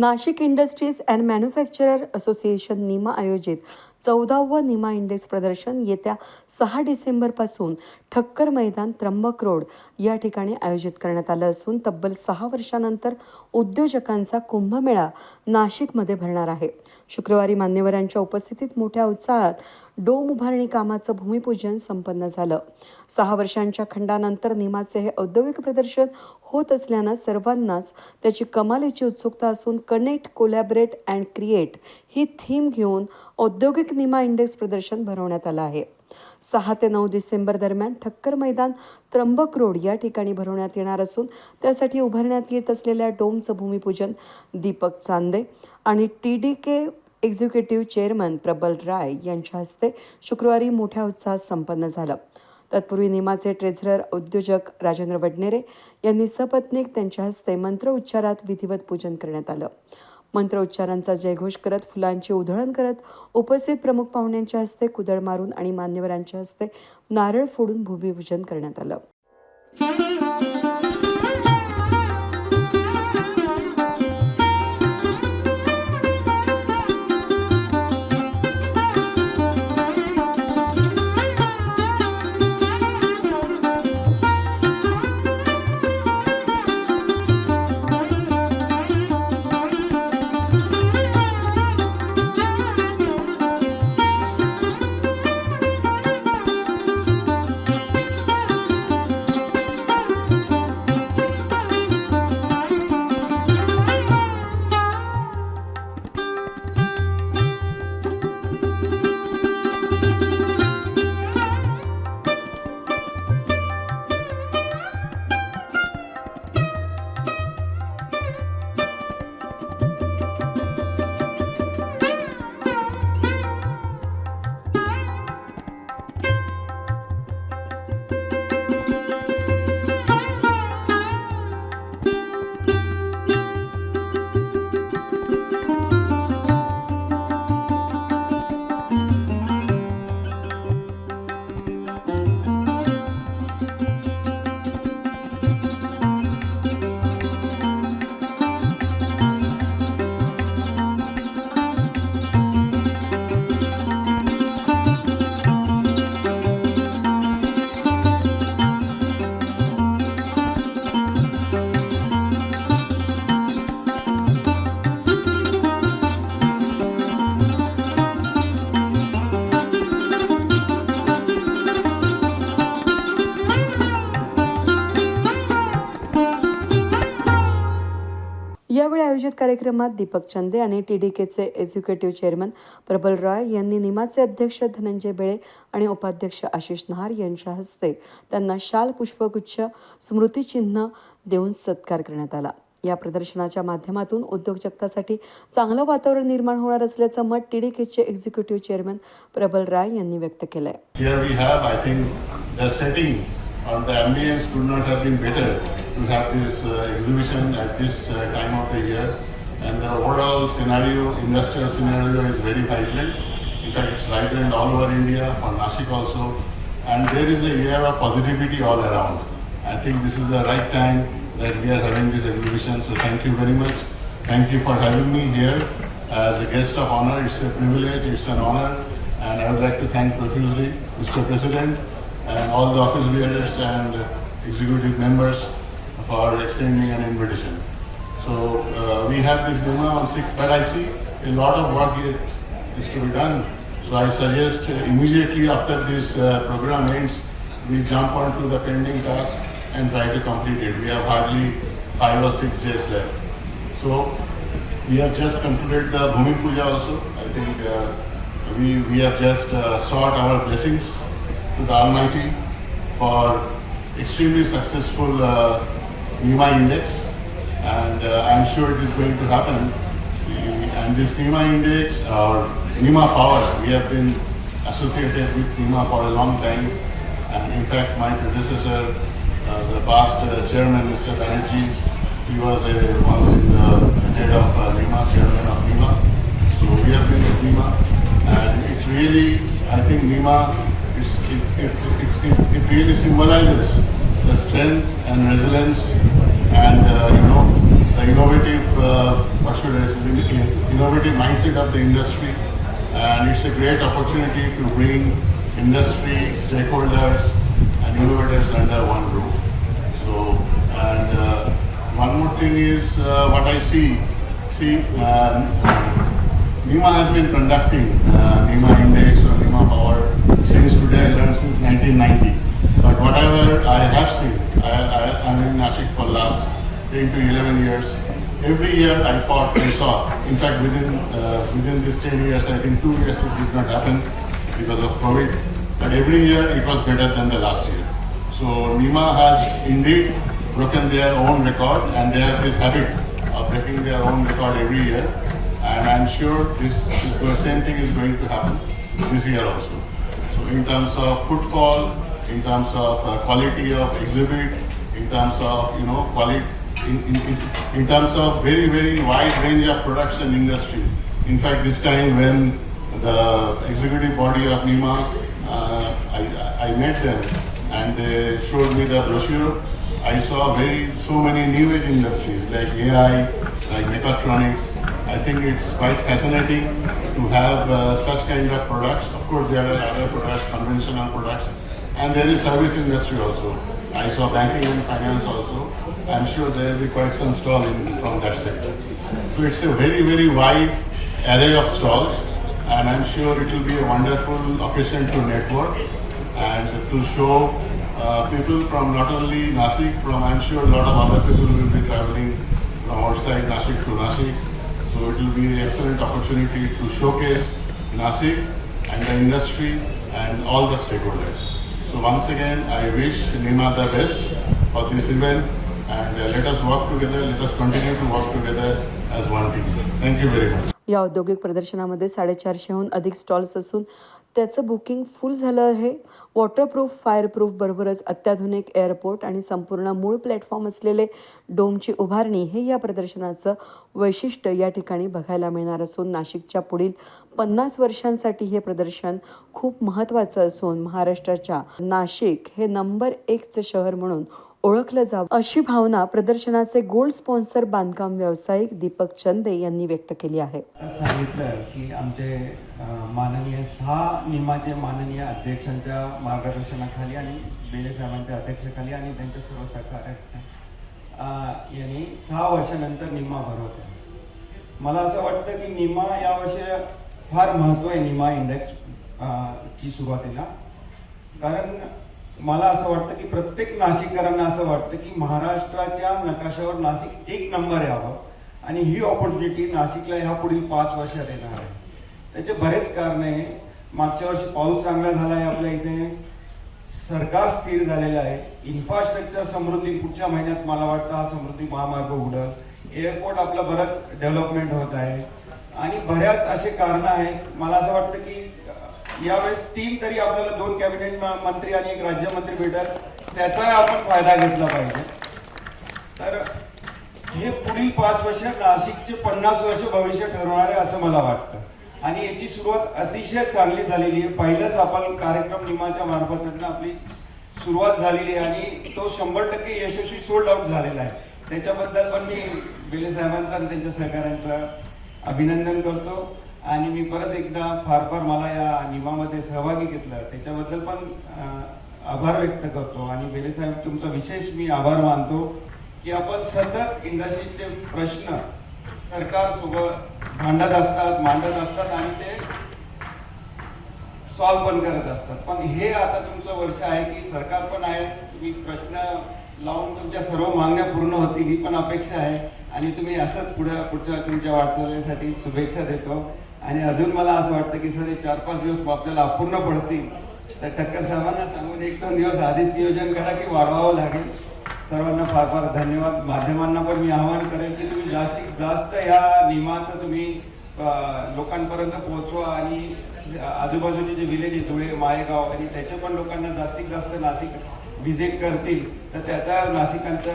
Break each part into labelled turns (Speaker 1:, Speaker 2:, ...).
Speaker 1: Nashik industries and manufacturer association NIMA आयोजित चौदावं Nima index प्रदर्शन येत्या सहा डिसेंबरपासून ठक्कर मैदान त्र्यंबक रोड या ठिकाणी आयोजित करण्यात आलं असून तब्बल सहा वर्षानंतर उद्योजकांचा कुंभमेळा नाशिकमध्ये भरणार आहे. शुक्रवारी मान्यवरांच्या उपस्थितीत मोठ्या उत्साहात डोम उभारणी कामाचं भूमिपूजन संपन्न झालं. सहा वर्षांच्या खंडानंतर निमाचे हे औद्योगिक प्रदर्शन होत असल्यानं सर्वांनाच त्याची कमालीची उत्सुकता असून कनेक्ट कोलॅबरेट अँड क्रिएट ही थीम घेऊन औद्योगिक निमा इंडेक्स प्रदर्शन भरवण्यात आलं आहे. सहा ते नऊ डिसेंबर दरम्यान ठक्कर मैदान त्र्यंबक रोड या ठिकाणी भरवण्यात येणार असून त्यासाठी उभारण्यात येत असलेल्या डोमचं भूमिपूजन दीपक चांदे आणि T D K executive chairman Prabal Rai यांच्या हस्ते शुक्रवारी मोठ्या उत्साहात संपन्न झालं. तत्पूर्वी निमाचे ट्रेझरर उद्योजक राजेंद्र वडनेरे यांनी सपत्नीक त्यांच्या हस्ते मंत्रोच्चारात विधिवत पूजन करण्यात आलं. मंत्रोच्चारांचा जयघोष करत फुलांची उधळण करत उपस्थित प्रमुख पाहुण्यांच्या हस्ते कुदळ मारून आणि मान्यवरांच्या हस्ते नारळ फोडून भूमिपूजन करण्यात आलं. कार्यक्रमात दीपक चंदे आणि टी डी केचे एक्झिक्युटिव्ह चेअरमन प्रबल रॉय यांनी निमाचे अध्यक्ष धनंजय बेळे आणि उपाध्यक्ष आशिष नहार यांच्या हस्ते त्यांना शाल पुष्पगुच्छ स्मृतिचिन्ह देऊन सत्कार करण्यात आला या प्रदर्शनाच्या माध्यमातून उद्योजकतासाठी चांगलं वातावरण निर्माण होणार असल्याचं मत टी डी केचे एक्झिक्युटिव्ह चेअरमन प्रबल राय यांनी व्यक्त केलंय
Speaker 2: Here or the ambience could not have been better to have this uh, exhibition at this uh, time of the year. And the overall scenario, industrial scenario is very vibrant. In fact, it's vibrant all over India, for Nashik also. And there is a air of positivity all around. I think this is the right time that we are having this exhibition. So thank you very much. Thank you for having me here as a guest of honor. It's a privilege, it's an honor. And I would like to thank profusely Mr. President and all the office bearers and executive members for extending an invitation. So uh, we have this Duma on 6th, but I see a lot of work is to be done. So I suggest immediately after this uh, program ends, we jump onto the pending task and try to complete it. We have hardly five or six days left. So we have just concluded the Bhumi Puja also. I think uh, we, we have just uh, sought our blessings to the Almighty for extremely successful uh, NEMA index and uh, I'm sure it is going to happen. See, and this NEMA index or NEMA power, we have been associated with NEMA for a long time and in fact my predecessor, uh, the past uh, chairman Mr. Banerjee, he was a, once in the head of uh, NEMA, chairman of NEMA. So we have been with NEMA and it really, I think NEMA, it, it, it, it really symbolizes the strength and resilience and uh, you know the innovative, what should I conservative mindset of the industry, and it's a great opportunity to bring industry stakeholders and innovators under one roof. So, and uh, one more thing is uh, what I see. See, NEMA has been conducting uh, NEMA Index or NEMA Power since today. I learned since 1990. But whatever I have seen, I, I'm in Nashik for last 10 to 11 years. Every year I fought, I saw. In fact, within uh, within these 10 years, I think two years it did not happen because of COVID. But every year it was better than the last year. So NEMA has indeed broken their own record, and they have this habit of breaking their own record every year. And I'm sure this is the same thing is going to happen this year also. So in terms of footfall, in terms of uh, quality of exhibit, in terms of you know quality, in, in, in, terms of very very wide range of production industry. In fact, this time when the executive body of NEMA, uh, I, I I met them and they showed me the brochure. I saw very so many new age industries like AI, like mechatronics. I think it's quite fascinating to have uh, such kind of products. Of course, there are other products, conventional products, and there is service industry also. I saw banking and finance also. I'm sure there will be quite some stall in from that sector. So it's a very very wide array of stalls, and I'm sure it will be a wonderful occasion to network and to show uh, people from not only Nashik, from I'm sure a lot of other people will be traveling from outside Nashik to Nashik. So it will be an excellent opportunity to showcase Nashik and the industry and all the stakeholders. So once again, I wish Nima the best for this event and uh, let us work together, let us continue to work together as one team. Thank you very much.
Speaker 1: या औद्योगिक प्रदर्शनामध्ये साडेचारशेहून अधिक stalls असून त्याचं booking फुल झालं आहे. Waterproof fireproof बरोबरच अत्याधुनिक एअरपोर्ट आणि संपूर्ण मूळ प्लॅटफॉर्म असलेले डोमची उभारणी हे या प्रदर्शनाचं वैशिष्ट्य या ठिकाणी बघायला मिळणार असून नाशिकच्या पुढील पन्नास वर्षांसाठी हे प्रदर्शन खूप महत्त्वाचं असून महाराष्ट्राच्या नाशिक हे नंबर एकचं शहर म्हणून ओळखलं जावं. अशी भावना प्रदर्शनाचे गोल्ड स्पॉन्सर बांधकाम व्यावसायिक दीपक चंदे यांनी व्यक्त केली आहे.
Speaker 3: सांगितलं की आमचे माननीय सहा निमाचे माननीय अध्यक्षांच्या मार्गदर्शनाखाली आणि बेले साहेबांच्या अध्यक्षाखाली आणि त्यांच्या सर्व सहकार्याच्या यांनी सहा वर्षानंतर निमा भरवत आहे. मला असं वाटतं की निमा यावर्षी फार महत्त्व आहे निमा इंडेक्स ची सुरुवातीला. कारण मला असं वाटतं की प्रत्येक नाशिककरांना असं वाटतं की महाराष्ट्राच्या नकाशावर नाशिक एक नंबर यावं आणि ही ऑपॉर्च्युनिटी नाशिकला ह्या पुढील पाच वर्षात येणार आहे. त्याचे बरेच कारण आहे. मागच्या वर्षी पाऊस चांगला झाला आहे आपल्या इथे. सरकार स्थिर झालेलं आहे. इन्फ्रास्ट्रक्चर समृद्धी पुढच्या महिन्यात मला वाटतं हा समृद्धी महामार्ग उडल एअरपोर्ट आपलं बरंच डेव्हलपमेंट होत आहे. आणि बऱ्याच असे कारणं आहेत. मला असं वाटतं की यावेळेस तीन तरी आपल्याला दोन कॅबिनेट मंत्री आणि एक राज्यमंत्री भेटल. त्याचा आपण फायदा घेतला पाहिजे. तर हे पुढील पाच वर्ष नाशिकचे पन्नास वर्ष भविष्य ठरवणार आहे असं मला वाटतं. आणि याची सुरुवात अतिशय चांगली झालेली आहे. पहिलंच आपण कार्यक्रम निमाच्या मार्फत आपली सुरुवात झालेली आहे आणि तो शंभर टक्के यशस्वी सोल्ड आउट झालेला आहे. त्याच्याबद्दल पण मी बेले साहेबांचा आणि त्यांच्या सहकाऱ्यांचा अभिनंदन करतो. आणि मी परत एकदा फार फार मला या निमामध्ये सहभागी घेतलं. त्याच्याबद्दल पण आभार व्यक्त करतो. आणि बेले साहेब तुमचा विशेष मी आभार मानतो की आपण सतत इंडस्ट्रीचे प्रश्न सरकार सोबत भांडत असतात मांडत असतात आणि ते सॉल्व पण करत असतात. पण हे आता तुमचं वर्ष आहे की सरकार पण आहे. तुम्ही प्रश्न लावून तुमच्या सर्व मागण्या पूर्ण होतील ही पण अपेक्षा आहे. आणि तुम्ही असंच पुढे पुढच्या तुमच्या वाटचालीसाठी शुभेच्छा देतो. आणि अजून मला असं वाटतं की सर हे चार पाच दिवस आपल्याला अपूर्ण पडतील. तर टक्कर साहेबांना सांगून एक दोन दिवस आधीच नियोजन करा की वाढवावं लागेल. सर्वांना फार फार धन्यवाद. माध्यमांना पण मी आवाहन करेन की तुम्ही जास्तीत जास्त या नियमाचं तुम्ही लोकांपर्यंत पोहोचवा आणि आजूबाजूचे जे विलेज आहे धुळे माळेगाव आणि त्याच्या पण लोकांना जास्तीत जास्त नाशिक व्हिजिट करतील. तर त्याचा नाशिकांच्या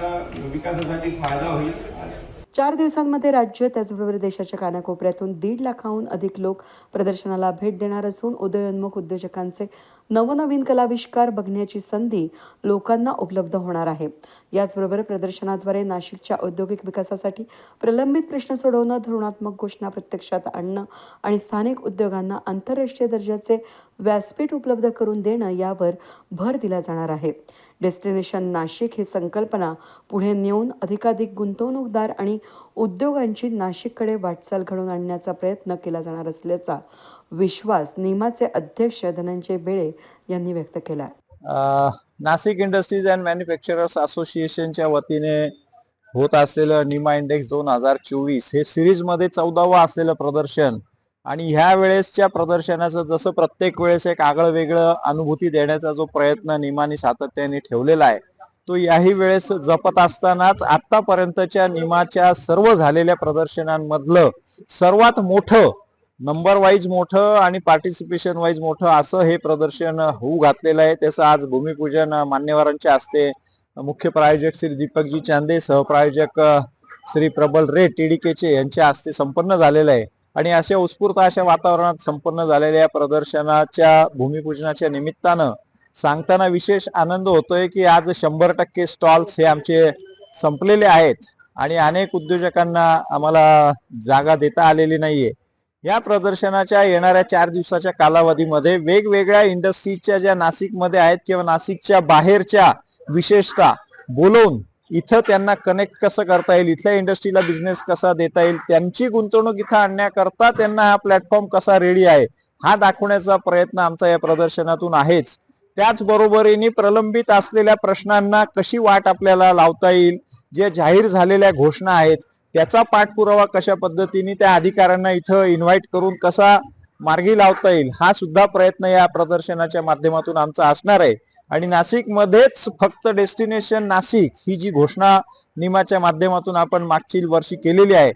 Speaker 3: विकासासाठी फायदा होईल.
Speaker 1: चार दिवसांमध्ये राज्य त्याचबरोबर देशाच्या कानाकोपऱ्यातून दीड लाखाहून अधिक लोक प्रदर्शनाला भेट देणार असून उदयोन्मुख उद्योजकांचे नवनवीन कलाविष्कार बघण्याची संधी लोकांना उपलब्ध होणार आहे. याचबरोबर प्रदर्शनाद्वारे नाशिकच्या औद्योगिक विकासासाठी प्रलंबित प्रश्न सोडवणं धोरणात्मक घोषणा प्रत्यक्षात आणणं आणि स्थानिक उद्योगांना आंतरराष्ट्रीय दर्जाचे व्यासपीठ उपलब्ध करून देणं यावर भर दिला जाणार आहे. डेस्टिनेशन नाशिक ही संकल्पना पुढे नेऊन अधिकाधिक गुंतवणूकदार आणि उद्योगांची नाशिककडे वाटचाल घडवून आणण्याचा प्रयत्न केला जाणार असल्याचा विश्वास निमाचे अध्यक्ष धनंजय बेळे यांनी व्यक्त केला
Speaker 4: नाशिक इंडस्ट्रीज अँड मॅन्युफॅक्चरर्स असोसिएशनच्या वतीने होत असलेलं निमा इंडेक्स दोन हजार चोवीस हे सिरीजमध्ये चौदावं असलेलं प्रदर्शन आणि ह्या वेळेसच्या प्रदर्शनाचं जसं प्रत्येक वेळेस एक आगळं वेगळं अनुभूती देण्याचा जो प्रयत्न निमाने सातत्याने ठेवलेला आहे तो याही वेळेस जपत असतानाच आतापर्यंतच्या निमाच्या सर्व झालेल्या प्रदर्शनांमधलं सर्वात मोठं नंबर वाईज मोठं आणि पार्टिसिपेशन वाईज मोठं असं हे प्रदर्शन होऊ घातलेलं आहे. त्याचं आज भूमिपूजन मान्यवरांच्या हस्ते मुख्य प्रायोजक श्री दीपकजी चांदे सहप्रायोजक श्री प्रबल रे टीडीकेचे यांच्या हस्ते संपन्न झालेलं आहे. आणि अशा उत्स्फूर्त अशा वातावरणात संपन्न झालेल्या या प्रदर्शनाच्या भूमिपूजनाच्या निमित्तानं सांगताना विशेष आनंद होतोय की आज शंभर टक्के स्टॉल्स हे आमचे संपलेले आहेत आणि अनेक उद्योजकांना आम्हाला जागा देता आलेली नाहीये. या प्रदर्शनाच्या येणाऱ्या चार दिवसाच्या कालावधीमध्ये वेगवेगळ्या इंडस्ट्रीजच्या ज्या नाशिकमध्ये आहेत किंवा नाशिकच्या बाहेरच्या विशेषतः बोलवून इथं त्यांना कनेक्ट कसं करता येईल इथल्या इंडस्ट्रीला बिझनेस कसा देता येईल त्यांची गुंतवणूक इथं आणण्याकरता त्यांना हा प्लॅटफॉर्म कसा रेडी आहे हा दाखवण्याचा प्रयत्न आमचा या प्रदर्शनातून आहेच. त्याचबरोबरीने प्रलंबित असलेल्या प्रश्नांना कशी वाट आपल्याला लावता येईल जे जाहीर झालेल्या घोषणा आहेत त्याचा पाठपुरावा कशा पद्धतीने त्या अधिकाऱ्यांना इथं इन्व्हाइट करून कसा मार्गी लावता येईल हा सुद्धा प्रयत्न या प्रदर्शनाच्या माध्यमातून आमचा असणार आहे. आणि नाशिकमध्येच फक्त डेस्टिनेशन नाशिक ही जी घोषणा निमाच्या माध्यमातून आपण मागची वर्षी केलेली आहे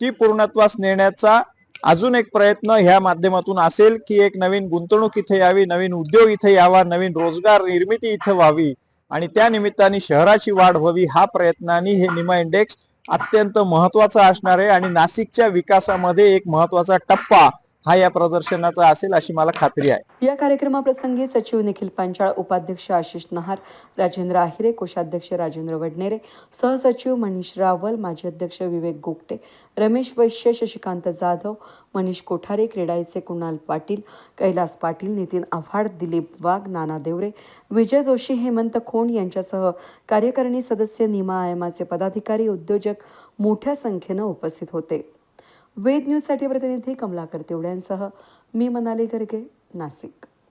Speaker 4: ती पूर्णत्वास नेण्याचा अजून एक प्रयत्न ह्या माध्यमातून असेल की एक नवीन गुंतवणूक इथे यावी नवीन उद्योग इथे यावा नवीन रोजगार निर्मिती इथे व्हावी आणि त्या निमित्ताने शहराची वाढ व्हावी हा प्रयत्नाने हे निमा इंडेक्स अत्यंत महत्त्वाचा असणार आहे आणि नाशिकच्या विकासामध्ये एक महत्त्वाचा टप्पा हा या प्रदर्शनाचा असेल अशी मला खात्री आहे.
Speaker 1: या कार्यक्रमाप्रसंगी सचिव निखिल पांचाळ उपाध्यक्ष आशिष नहार राजेंद्र आहिरे कोषाध्यक्ष राजेंद्र वडनेरे सहसचिव मनीष रावल माजी अध्यक्ष विवेक गोगटे रमेश वैश्य शशिकांत जाधव मनीष कोठारे क्रीडाईचे कुणाल पाटील कैलास पाटील नितीन आव्हाड दिलीप वाघ नाना देवरे विजय जोशी हेमंत खोंड यांच्यासह कार्यकारिणी सदस्य निमा आयमाचे पदाधिकारी उद्योजक मोठ्या संख्येनं उपस्थित होते. वेद न्यूजसाठी प्रतिनिधी कमलाकर तेवड्यांसह मी मनाली गर्गे नाशिक.